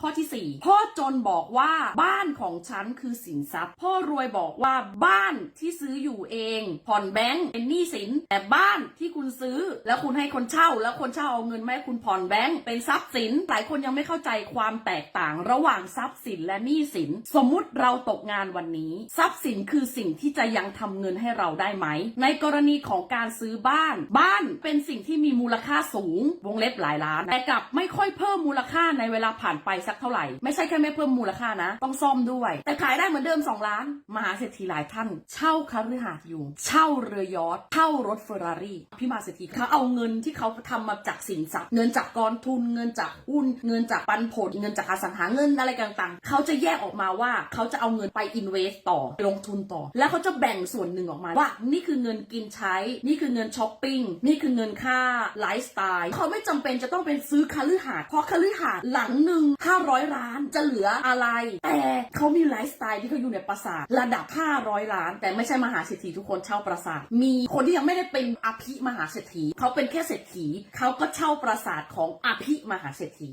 ข้อที่ 4 พ่อจนบอกว่าบ้านของฉันคือสินทรัพย์ พ่อรวยบอกว่าบ้านที่ซื้ออยู่เอง ผ่อนแบงก์เป็นหนี้สิน แต่บ้านที่คุณซื้อ แล้วคุณให้คนเช่า แล้วคนเช่าเอาเงินมาให้คุณผ่อนแบงก์เป็นทรัพย์สิน หลายคนยังไม่เข้าใจความแตกต่างระหว่างทรัพย์สินและหนี้สิน สมมุติเราตกงานวันนี้ ทรัพย์สินคือสิ่งที่จะยังทำเงินให้เราได้ไหม ในกรณีของการซื้อบ้าน บ้านเป็นสิ่งที่มีมูลค่าสูง วงเล็บหลายล้าน แต่กลับไม่ค่อยเพิ่มมูลค่าในเวลาผ่านไปสักเท่าไหร่ ไม่ใช่แค่ไม่เพิ่มมูลค่านะ ต้องซ่อมด้วย แต่ขายได้เหมือนเดิม 2 ล้าน มหาเศรษฐีหลายท่าน เช่าคฤหาสน์อยู่ เช่าเรือยอทเช่ารถเฟอร์รารี่พี่มหาเศรษฐีเขาเอาเงินที่เขาทำมาจากสินทรัพย์เงินจากกองทุนเงินจากหุ้นเงินจากปันผลเงินจากอสังหาเงินอะไรต่างๆเขาจะแยกออกมาว่าเขาจะเอาเงินไปอินเวสต์ต่อลงทุนต่อ แล้วเขาจะแบ่งส่วนหนึ่งออกมาว่านี่คือเงินกินใช้ นี่คือเงินช้อปปิ้งนี่คือเงินค่าไลฟ์สไตล์เขาไม่จำเป็นจะต้องเป็นซื้อคฤหาสน์เพราะคฤหาสน์หลังหนึ่ง500 ล้านจะเหลืออะไร แต่เขามีไลฟ์สไตล์ที่เขาอยู่ในปราสาทระดับ 500 ล้าน แต่ไม่ใช่มหาเศรษฐีทุกคนเช่าปราสาท มีคนที่ยังไม่ได้เป็นอภิมหาเศรษฐีเขาเป็นแค่เศรษฐีเขาก็เช่าปราสาทของอภิมหาเศรษฐี